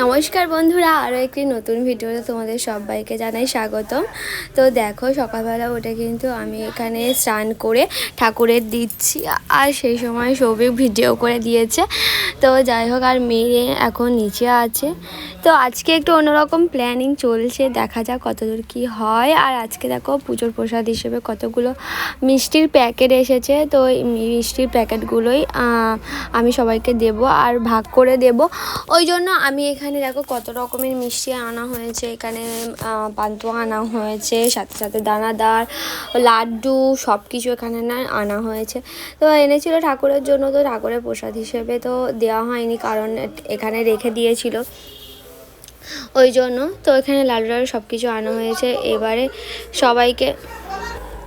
নমস্কার বন্ধুরা আরও একটি নতুন ভিডিওতে তোমাদের সবাইকে জানাই স্বাগতম। তো দেখো, সকালবেলা উঠে কিন্তু আমি এখানে স্নান করে ঠাকুরের দিচ্ছি, আর সেই সময় সবই ভিডিও করে দিয়েছে। তো যাই হোক, আর মেয়ে এখন নিচে আছে। তো আজকে একটু অন্যরকম প্ল্যানিং চলছে, দেখা যাক কতদূর কি হয়। আর আজকে দেখো, পুজোর প্রসাদ হিসেবে কতগুলো মিষ্টির প্যাকেট এসেছে। তো এই মিষ্টির প্যাকেটগুলোই আমি সবাইকে দেব আর ভাগ করে দেব। ওই জন্য আমি এখানে দেখো কত রকমের মিষ্টি আনা হয়েছে। এখানে পান্তুয়া আনা হয়েছে, সাথে সাথে দানাদার, লাড্ডু সব কিছু এখানে না আনা হয়েছে। তো এনেছিল ঠাকুরের জন্য, তো ঠাকুরের প্রসাদ হিসেবে তো দেওয়া হয়নি, কারণ এখানে রেখে দিয়েছিল। ওই জন্য তো এখানে লাল লাল সব কিছু আনা হয়েছে। এবারে সবাইকে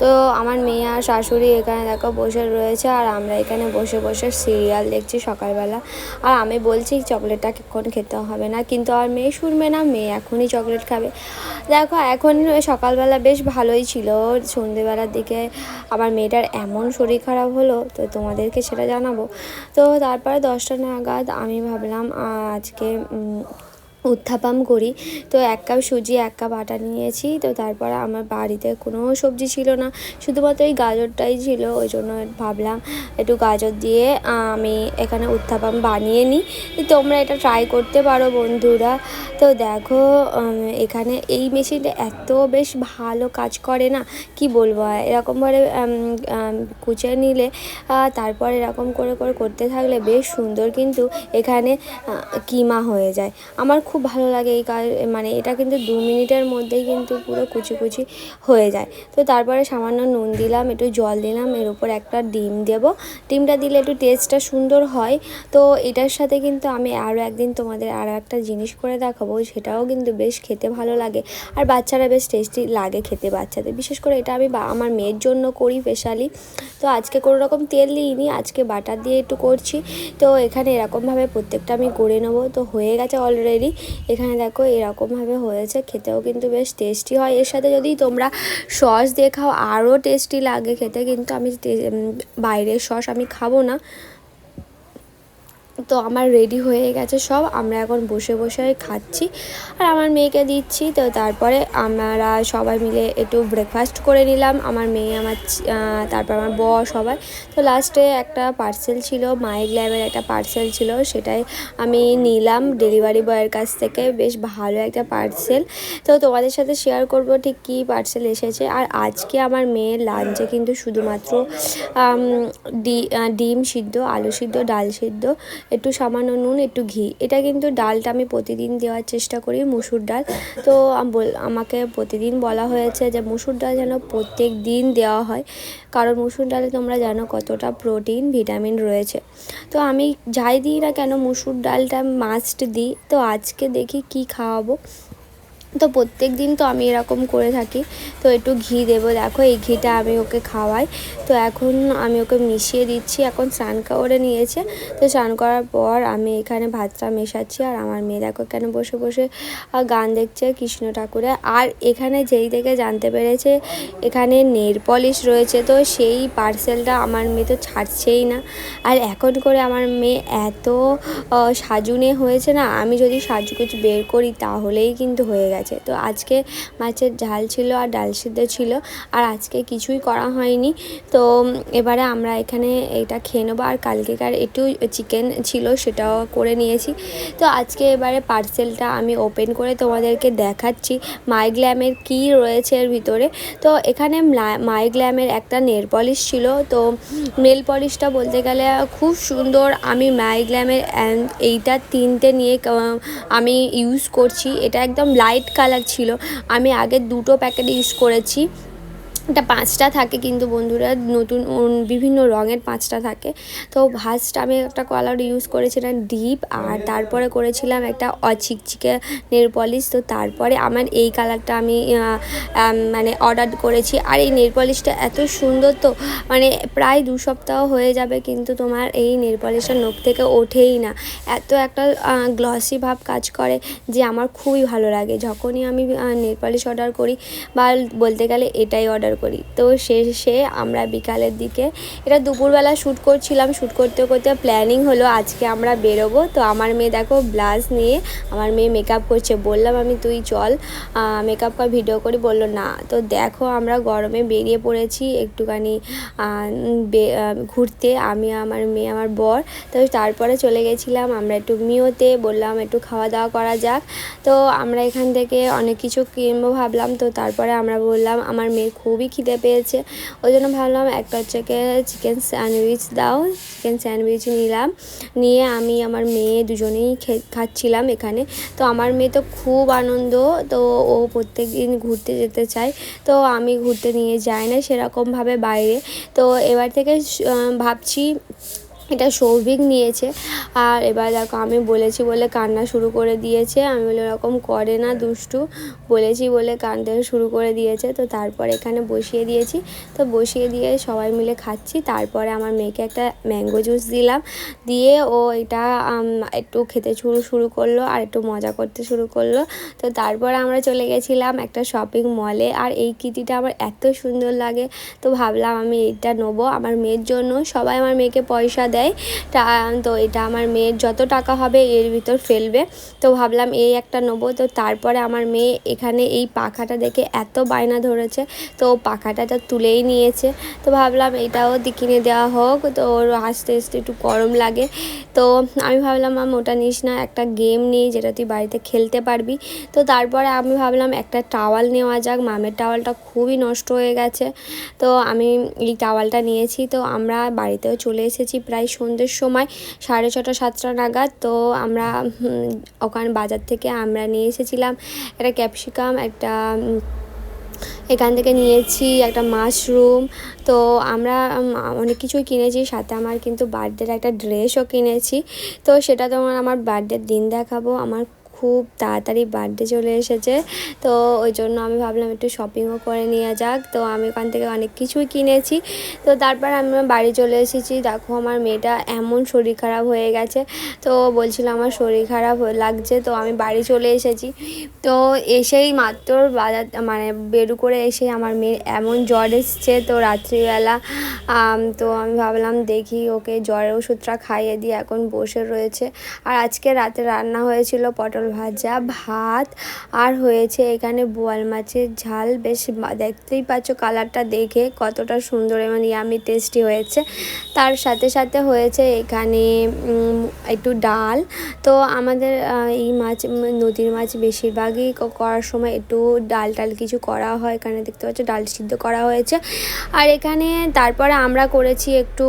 তো আমার মেয়ে আর শাশুড়ি এখানে দেখো বসে রয়েছে আর আমরা এখানে বসে বসে সিরিয়াল দেখছি সকালবেলা। আর আমি বলছি চকলেটটা এখন খেতে হবে না, কিন্তু আর মেয়ে শুনবে না, মেয়ে এখনই চকলেট খাবে। দেখো এখন সকালবেলা বেশ ভালোই ছিল, সন্ধেবেলার দিকে আমার মেয়েটার এমন শরীর খারাপ হলো, তো তোমাদেরকে সেটা জানাব। তো তারপরে দশটা নাগাদ আমি ভাবলাম আজকে উত্থাপাম করি। তো এক কাপ সুজি, এক কাপ আটা নিয়েছি। তো তারপর আমার বাড়িতে কোনো সবজি ছিল না। শুধুমাত্র এই গাজরটাই ছিল। ওই জন্য ভাবলাম একটু গাজর দিয়ে আমি এখানে উত্থাপাম বানিয়ে নিই। তোমরা এটা ট্রাই করতে পারো বন্ধুরা। তো দেখো এখানে এই মেশিনটা এত বেশ ভালো কাজ করে না। কি বলব? এরকমভাবে কুচে নিলে তারপর এরকম করে করে করতে থাকলে বেশ সুন্দর কিন্তু এখানে কিমা হয়ে যায়। আমার খুব ভালো লাগে এই কাজ মানে এটা কিন্তু দু মিনিটের মধ্যেই কিন্তু পুরো কুচি কুচি হয়ে যায়। তো তারপরে সামান্য নুন দিলাম, একটু জল দিলাম, এর উপর একটা ডিম দেব। ডিমটা দিলে একটু টেস্টটা সুন্দর হয়। তো এটার সাথে কিন্তু আমি আরও একদিন তোমাদের আরও একটা জিনিস করে দেখাবো, সেটাও কিন্তু বেশ খেতে ভালো লাগে। আর বাচ্চারা বেশ টেস্টি লাগে খেতে বাচ্চাদের। বিশেষ করে এটা আমি আমার মেয়ের জন্য করি স্পেশালি তো আজকে কোনো রকম তেল দিইনি, আজকে বাটার দিয়ে একটু করছি। তো এখানে এরকমভাবে প্রত্যেকটা আমি করে নেব। তো হয়ে গেছে অলরেডি এখানে দেখো এরকমভাবে হয়েছে, খেতেও কিন্তু বেশ টেস্টি হয়। এর সাথে যদি তোমরা সস দিয়ে খাও, আরও টেস্টি লাগে খেতে। কিন্তু আমি বাইরের সস আমি খাব না। তো আমার রেডি হয়ে গেছে সব, আমরা এখন বসে বসে খাচ্ছি। আর আমার মেয়েকে দিচ্ছি, তো তারপরে আমরা সবাই মিলে একটু ব্রেকফাস্ট করে নিলাম। আমার মেয়ে, আমার তারপর আমার ব সবাই। তো লাস্টে একটা পার্সেল ছিল মাইক ল্যাবের একটা পার্সেল ছিল, সেটাই আমি নিলাম ডেলিভারি বয়ের কাছ থেকে। বেশ ভালো একটা পার্সেল তো তোমাদের সাথে শেয়ার করব ঠিক কী পার্সেল এসেছে। আর আজকে আমার মেয়ের লাঞ্চে কিন্তু শুধুমাত্র ডিম সিদ্ধ, আলু সিদ্ধ, ডাল সিদ্ধ। একটু সামান্য নুন, একটু ঘি। এটা কিন্তু ডালটা আমি প্রতিদিন দেওয়ার চেষ্টা করি, মুসুর ডাল। তো আমাকে প্রতিদিন বলা হয়েছে যে মুসুর ডাল যেন প্রত্যেক দিন দেওয়া হয়। কারণ মুসুর ডালে তোমরা জানো কতটা প্রোটিন, ভিটামিন রয়েছে। তো আমি যাই দিই না কেন, মুসুর ডালটা মাস্ট দিই। তো আজকে দেখি কি খাওয়াবো। তো প্রত্যেক দিন তো আমি এরকম করে থাকি। তো একটু ঘি দেবো। দেখো এই ঘিটা আমি ওকে খাওয়াই। তো এখন আমি ওকে মিশিয়ে দিচ্ছি। এখন স্নান করে নিয়েছে। তো স্নান করার পর আমি এখানে ভাতটা মেশাচ্ছি। আর আমার মেয়ে দেখো কেন বসে বসে গান দেখছে কৃষ্ণ ঠাকুরের। আর এখানে যেই থেকে জানতে পেরেছে, এখানে নেল পলিশ রয়েছে। তো সেই পার্সেলটা আমার মেয়ে তো ছাড়ছেই না। আর এখন করে আমার মেয়ে এত সাজুনে হয়েছে না, আমি যদি সাজুগুজু বের করি তাহলেই কিন্তু হয়ে গেছে। তো আজকে মাছের ঝাল ছিল আর ডাল সিদ্ধ ছিল আর আজকে কিছুই করা হয়নি। তো এবারে আমরা এখানে এটা খেয়ে নেব আর কালকেকার একটু চিকেন ছিল সেটাও করে নিয়েছি। তো আজকে এবারে পার্সেলটা আমি ওপেন করে তোমাদেরকে দেখাচ্ছি। মাইগ্ল্যামের কি রয়েছে এর ভিতরে? তো এখানে মাইগ্ল্যামের একটা নেল পলিশ ছিল। তো নেল পলিশটা বলতে গেলে খুব সুন্দর। আমি মাইগ্ল্যামের এইটা তিনটে নিয়ে আমি ইউজ করছি। এটা একদম লাইট কালার ছিল। আমি আগে দুটো প্যাকেট ইউজ করেছি। এটা পাঁচটা থাকে কিন্তু বন্ধুরা, নতুন বিভিন্ন রঙের পাঁচটা থাকে। তো ফার্স্ট আমি একটা কালার ইউজ করেছিলাম ডিপ আর তারপরে করেছিলাম একটা অচিকচিকে নেল পলিশ তো তারপরে আমার এই কালারটা আমি মানে অর্ডার করেছি। আর এই নেল পলিশটা এত সুন্দর তো মানে প্রায় দু সপ্তাহ হয়ে যাবে কিন্তু তোমার এই নেল পলিশটা নখ থেকে ওঠেই না। এত একটা গ্লসি ভাব কাজ করে যে আমার খুবই ভালো লাগে। যখনই আমি নেল পলিশ অর্ডার করি বা বলতে গেলে এটাই অর্ডার করি। তো শেষে আমরা বিকালের দিকে, এটা দুপুরবেলা শ্যুট করছিলাম, শ্যুট করতে করতে প্ল্যানিং হলো আজকে আমরা বেরোবো। তো আমার মেয়ে দেখো ব্লাউজ নিয়ে আমার মেয়ে মেকআপ করছে। বললাম, আমি, তুই চল। মেকআপ কর ভিডিও করি। বলল, না। তো দেখো আমরা গরমে বেরিয়ে পড়েছি একটুখানি ঘুরতে। আমি, আমার মেয়ে, আমার বর। তো তারপরে চলে গেছিলাম আমরা একটু মিওতে। বললাম, একটু খাওয়া দাওয়া করা যাক। তো আমরা এখান থেকে অনেক কিছু কিনবো ভাবলাম। তো তারপরে আমরা বললাম, আমার মেয়ে খুবই খিদে পেয়েছে। ওই জন্য ভাবলাম এক হচ্ছে চিকেন স্যান্ডউইচ দাও। চিকেন স্যান্ডউইচ নিলাম। নিয়ে আমি আমার মেয়ে দুজনেই খাচ্ছিলাম এখানে। তো আমার মেয়ে তো খুব আনন্দ। তো ও প্রত্যেক দিন ঘুরতে যেতে চায়। তো আমি ঘুরতে নিয়ে যাই না সেরকমভাবে বাইরে। তো এবার থেকে ভাবছি এটা সৌভিক নিয়েছে। আর এবার দেখো আমি বলেছি বলে কান্না শুরু করে দিয়েছে। আমি বলে ওরকম করে না দুষ্টু। বলেছি বলে কাঁদতে শুরু করে দিয়েছে। তো তারপর এখানে বসিয়ে দিয়েছি। তো বসিয়ে দিয়ে সবাই মিলে খাচ্ছি। তারপরে আমার মেয়েকে একটা ম্যাঙ্গো জুস দিলাম। দিয়ে ও এটা একটু খেতে শুরু শুরু করল আর একটু মজা করতে শুরু করল। তো তারপর আমরা চলে গেছিলাম একটা শপিং মলে আর এই কিটিটা আমার এত সুন্দর লাগে। তো ভাবলাম আমি এইটা নেব। আমার মেয়ের জন্য। সবাই আমার মেয়েকে পয়সা দেয়। তা- তো এটা আমার মেয়ের যত টাকা হবে এর ভিতর ফেলবে। তো ভাবলাম এই একটা নেব। তো তারপরে আমার মেয়ে এখানে এই পাখাটা দেখে এত বায়না ধরেছে। তো পাখাটা তো তুলেই নিয়েছে। তো ভাবলাম এটাও কিনে দেওয়া হোক। তো ওর হাসতে হাসতে একটু গরম লাগে। তো আমি ভাবলাম মাম ওটা নিস না। একটা গেম নিই যেটা তুই বাড়িতে খেলতে পারবি। তো তারপরে আমি ভাবলাম, একটা টাওয়াল নেওয়া যাক। মামের টাওয়ালটা খুবই নষ্ট হয়ে গেছে। তো আমি এই টাওয়ালটা নিয়েছি। তো আমরা বাড়িতেও চলে এসেছি প্রায় সন্ধ্যের সময়, সাড়ে ছটা, সাতটা নাগাদ। তো আমরা ওখান বাজার থেকে আমরা নিয়ে এসেছিলাম একটা ক্যাপসিকাম, একটা এখান থেকে নিয়েছি একটা মাশরুম। তো আমরা অনেক কিছুই কিনেছি, সাথে আমার কিন্তু বার্থডের একটা ড্রেসও কিনেছি। তো সেটা তোমার আমার বার্থডের দিন দেখাবো, আমার খুব তাড়াতাড়ি বার্থডে চলে এসেছে। তো ওই জন্য আমি ভাবলাম একটু শপিংও করে নিয়ে যাক। তো আমি ওখান থেকে অনেক কিছুই কিনেছি। তো তারপর আমি বাড়ি চলে এসেছি। দেখো আমার মেয়েটা এমন শরীর খারাপ হয়ে গেছে। তো বলছিল আমার শরীর খারাপ লাগছে, তো আমি বাড়ি চলে এসেছি। তো এসেই মাত্র বাজার মানে বেরু করে এসে আমার মেয়ের এমন জ্বর এসছে তো রাত্রিবেলা। তো আমি ভাবলাম দেখি ওকে জ্বরের ওষুধটা খাইয়ে দিয়ে এখন বসে রয়েছে। আর আজকে রাতে রান্না হয়েছিল পটল ভাজা, ভাত, আর হয়েছে এখানে বোয়াল মাছের ঝাল। বেশ দেখতেই পাচ্ছ কালারটা দেখে কতটা সুন্দর এবং ইয়ামি টেস্টি হয়েছে। তার সাথে সাথে হয়েছে এখানে একটু ডাল। তো আমাদের এই মাছ নদীর মাছ বেশিরভাগই করার সময় একটু ডাল টাল কিছু করা হয়। এখানে দেখতে পাচ্ছ ডাল সিদ্ধ করা হয়েছে। আর এখানে তারপরে আমরা করেছি একটু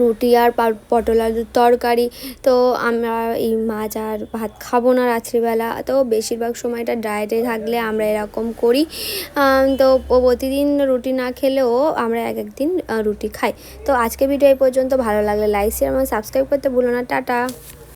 রুটি আর পটল আলুর তরকারি। তো আমরা এই মাছ আর ভাত খাব না রাত্রিবেলা। তো বেশিরভাগ সময়টা ডায়েটে থাকলে আমরা এরকম করি। তো প্রতিদিন রুটি না খেলেও আমরা এক একদিন রুটি খাই। তো আজকে ভিডিও এই পর্যন্ত। ভালো লাগলে লাইক শেয়ার এবং সাবস্ক্রাইব করতে ভুলো না। টাটা।